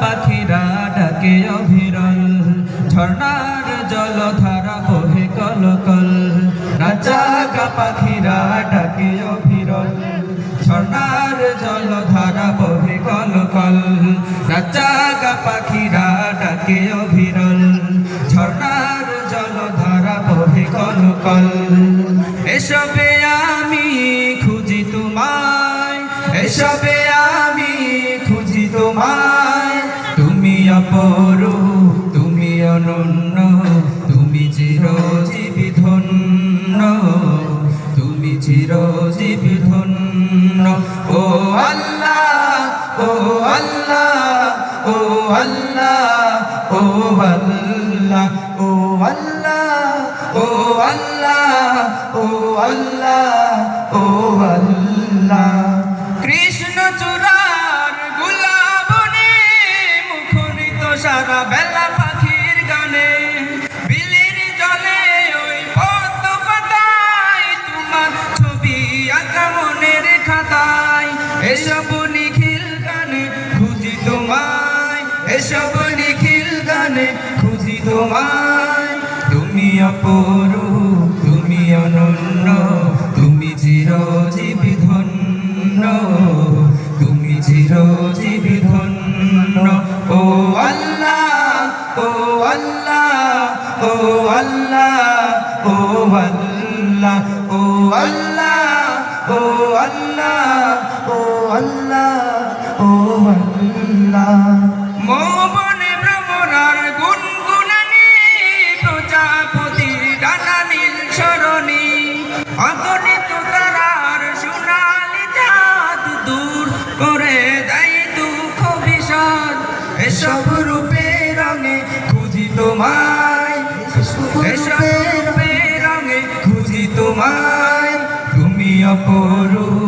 পাখিরা ডাকে অভিরল। ঝর্ণার জলধারা বহে কল কল নাচা পাখিরা ডাকে অভিরল। ঝর্ণার জলধারা বহে কল কল নাচা পাখিরা ডাকে অভিরল। ঝর্ণার জলধারা বহে কল কল এসবে আমি খুঁজি তোমায়। এসবে আমি খুঁজি তোমায়। চিরজীবী ধন্য তুমি চিরজীবী ধন্য ও আল্লাহ ও আল্লাহ ও আল্লাহ ও আল্লাহ ও আল্লাহ ও আল্লাহ ও আল্লাহ ও আল্লাহ। কৃষ্ণ চূড়ার গুলাবনে মুখরিত সারা বেলা এসব নিখিল গানে খুঁজি তোমায়। তুমি অপরু তুমি অনন্য, তুমি চিরজীবী ধন্য, তুমি চিরজীবী ধন্য। ও আল্লাহ ও আল্লাহ ও আল্লাহ ও আল্লাহ ও আল্লাহ ও আল্লাহ ও আল্লাহ ও আল্লাহ। অগণিত তারার সোনালি করে দেয় দুঃখ বিষাদ। এসব রূপে রঙে খুঁজি তোমায়। এসব রূপে রঙে খুঁজি তোমায়। তুমি অপরূপ।